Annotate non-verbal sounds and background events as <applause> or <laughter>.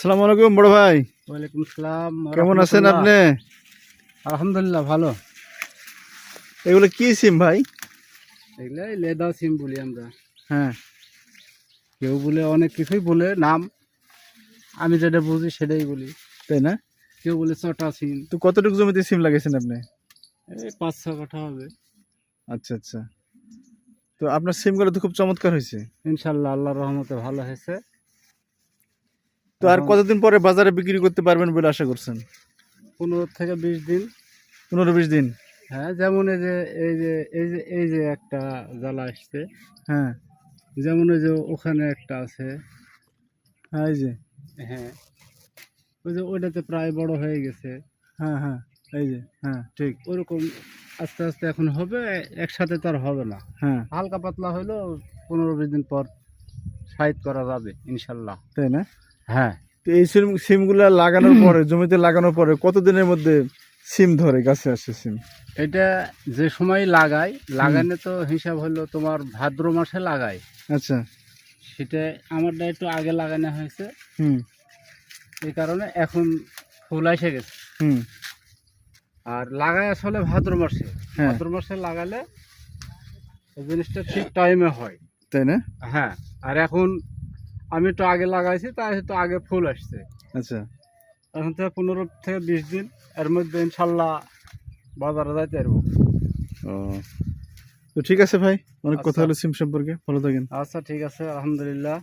সালাম আলাইকুম বড় ভাই। ওয়ালাইকুম আসসালাম কেমন আছেন আপনি? আলহামদুলিল্লাহ ভালো। এগুলো কি সিম ভাই? এগুলাই লেদা সিম বলি আমরা। হ্যাঁ। কেউ বলে অনেক কিছুই বলে নাম। আমি যেটা বুঝি সেটাই বলি। তাই না? কেউ বলে চটা সিম। তো কতটুকু জমিতে সিম লাগিয়েছেন আপনি? এই পাঁচ ছ কাঠা হবে। আচ্ছা আচ্ছা। তো আপনার সিমগুলো তো খুব চমৎকার হয়েছে। ইনশাল্লাহ আল্লাহর রহমতে ভালো হয়েছে। তো আর কতদিন পরে বাজারে বিক্রি করতে পারবেন বলে আশা করছেন? পনেরো থেকে বিশ দিন। পনেরো বিশ দিন? হ্যাঁ যেমন এই যে এই যে এই যে এই যে একটা জ্বালা আসছে। হ্যাঁ। যেমন ওই যে ওখানে একটা আছে। হ্যাঁ এই যে। হ্যাঁ। ওই যে ওইটাতে প্রায় বড় হয়ে গেছে। হ্যাঁ হ্যাঁ এই যে হ্যাঁ ঠিক। ওরকম আস্তে আস্তে এখন হবে একসাথে তো আর হবে না। হ্যাঁ। হালকা পাতলা হইলেও পনেরো বিশ দিন পর সাইড করা যাবে ইনশাল্লাহ। তাই না? হ্যাঁ। তো এই সিম সিমগুলো লাগানোর <clears throat> পরে জমিতে লাগানোর পরে কতদিনের মধ্যে সিম ধরে গাছে আসে সিম? এটা যে সময় লাগাই লাগানো তো হিসাব হলো তোমার ভাদ্র মাসে লাগাই আচ্ছা। সেটা আমারটা একটু আগে লাগানো হয়েছে। হুম। এই কারণে এখন ফুল এসে গেছে। হুম। আর লাগাই আসলে ভাদ্র মাসে। হ্যাঁ। ভাদ্র মাসে লাগালে এই জিনিসটা ঠিক টাইমে হয়। তাই না? হ্যাঁ। আর এখন আমি একটু আগে লাগাইছি তাই হয়তো আগে ফুল আসছে। আচ্ছা। এখন থেকে পনেরো থেকে বিশ দিন এর মধ্যে ইনশাল্লাহ বাজারে যাইতে পারব। ও। তো ঠিক আছে ভাই অনেক কথা আচ্ছা। হলো সিম সম্পর্কে ভালো থাকেন। আচ্ছা ঠিক আছে আলহামদুলিল্লাহ।